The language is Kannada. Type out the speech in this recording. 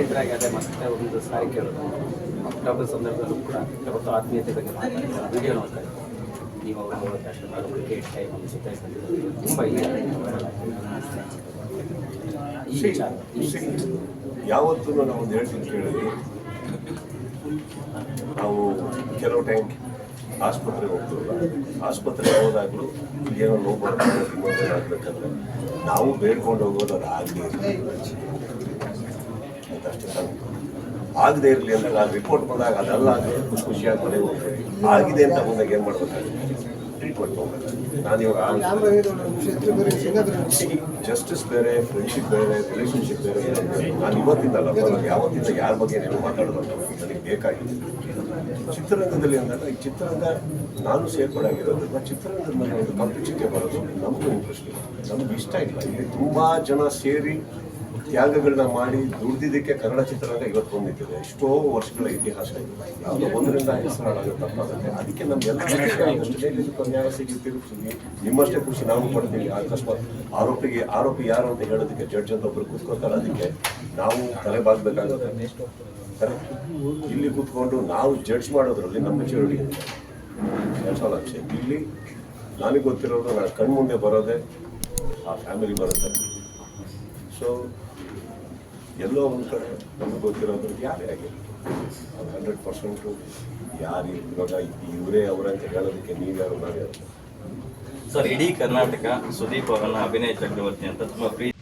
ಸ್ನೇಹಿತರಾಗಿ ಅದೇ ಮತ್ತೆ ಒಂದು ಸಾರಿ ಕೇಳೋದು ಅಕ್ಟೋಬರ್ ಸಂದರ್ಭದಲ್ಲೂ ಕೂಡ ಯಾವತ್ತೂ ಆತ್ಮೀಯತೆ ಬಗ್ಗೆ ವಿಡಿಯೋ ನೋಡ್ತಾ ಇದ್ದೀವಿ ನೀವು ಅವರು ಅದು ಕ್ರಿಕೆಟ್ ಟೈಮ್ ಒಂದು ಸುತ್ತ ತುಂಬ ಯಾವತ್ತೂ ನಾವು ಒಂದು ಹೇಳ್ತೀನಿ ಕೇಳಿದ್ವಿ ನಾವು ಕೆಲವು ಟೈಮ್ ಆಸ್ಪತ್ರೆಗೆ ಹೋಗ್ತೀವಲ್ಲ ಆಸ್ಪತ್ರೆಗೆ ಹೋದಾಗಲೂ ಏನೋ ನೋವು ಬರ್ತದೆ ಆಗ್ಬೇಕಂದ್ರೆ ನಾವು ಬೇಡ್ಕೊಂಡು ಹೋಗೋದು ಅದು ಆಗಲಿ ಆಗದೆ. ಇರಲಿ ಅಂತ ನಾನು ರಿಪೋರ್ಟ್ ಬಂದಾಗ ಅದೆಲ್ಲ ಆಗಲಿ ಖುಷಿ ಖುಷಿಯಾಗಿ ಮನೆಗೆ ಆಗಿದೆ ಅಂತ ಬಂದಾಗ ಏನು ಮಾಡ್ಬೇಕಾಗುತ್ತೆ? ಟ್ರೀಟ್ಮೆಂಟ್ ನಾನು ಇವಾಗ ಜಸ್ಟಿಸ್ ಬೇರೆ ಫ್ರೆಂಡ್ಶಿಪ್ ಬೇರೆ ರಿಲೇಷನ್ಶಿಪ್ ಬೇರೆ ನಾನು ಇವತ್ತಿಂದಲ್ಲ ನಾನು ಯಾವತ್ತಿಂದ ಯಾರ ಬಗ್ಗೆ ನೀವು ಮಾತಾಡೋದು ನನಗೆ ಬೇಕಾಗಿದೆ. ಚಿತ್ರರಂಗದಲ್ಲಿ ಅಂದಾಗ ಈ ಚಿತ್ರರಂಗ ನಾನು ಸೇರ್ಪಡಾಗಿರೋದ್ರಿಂದ ಚಿತ್ರರಂಗದ ಮೇಲೆ ಒಂದು ಕಂಪಿಚಿಕೆ ಬರೋದು ನಮಗೂ ಇಂಟ್ರೆಸ್ಟ್ ಇಲ್ಲ ನಮ್ಗೆ ಇಷ್ಟ ಇಲ್ಲ. ಇಲ್ಲಿ ತುಂಬ ಜನ ಸೇರಿ ತ್ಯಾಗಗಳನ್ನ ಮಾಡಿ ದುಡ್ದಿದ್ದಕ್ಕೆ ಕನ್ನಡ ಚಿತ್ರರಂಗ ಇವತ್ತು ಬಂದಿದೆ. ಎಷ್ಟೋ ವರ್ಷಗಳ ಇತಿಹಾಸ ಇದೆ. ಒಂದರಿಂದ ಹೆಸರಾಡೋದು ತಪ್ಪಾಗುತ್ತೆ ಅದಕ್ಕೆ ನಮ್ಗೆಲ್ಲ ನ್ಯಾಯ ಸಿಗಿ ತಿರುಗಿಸಿ ನಿಮ್ಮಷ್ಟೇ ಖುಷಿ, ನಾವು ಪಡ್ತೀವಿ ಅಕಸ್ಮಾತ್ ಆರೋಪಿಗೆ, ಆರೋಪಿ ಯಾರು ಅಂತ ಹೇಳೋದಕ್ಕೆ ಜಡ್ಜ್ ಅಂತ ಒಬ್ರು ಕೂತ್ಕೋತಾರೆ ಅದಕ್ಕೆ ನಾವು ತಲೆ ಬಾಗ್ಬೇಕಾಗುತ್ತೆ? ಇಲ್ಲಿ ಕೂತ್ಕೊಂಡು ನಾವು ಜಡ್ಜ್ ಮಾಡೋದ್ರಲ್ಲಿ ನಮ್ಮ saying. ಇಲ್ಲಿ ನನಗೆ ಗೊತ್ತಿರೋದು, ನಾನು ಕಣ್ಮುಂದೆ ಬರೋದೆ ಆ ಫ್ಯಾಮಿಲಿ ಬರುತ್ತೆ. ಸೊ ಎಲ್ಲೋ ಒಂದು ಕಡೆ ನಮಗೆ ಗೊತ್ತಿರೋದು ಯಾರೇ ಆಗಿರಲಿ ಹಂಡ್ರೆಡ್ ಪರ್ಸೆಂಟು ಯಾರು ಇವಾಗ ಇವರೇ ಅವರಂತ ಹೇಳೋದಕ್ಕೆ ನೀವ್ಯಾರು ನಾವ್ಯಾರು ಸರ್, ಇಡೀ ಕರ್ನಾಟಕ ಸುದೀಪ್ ಅವರನ್ನ ಅಭಿನಯ ಚಕ್ರವರ್ತಿ ಅಂತ ತುಂಬ ಪ್ರೀತಿ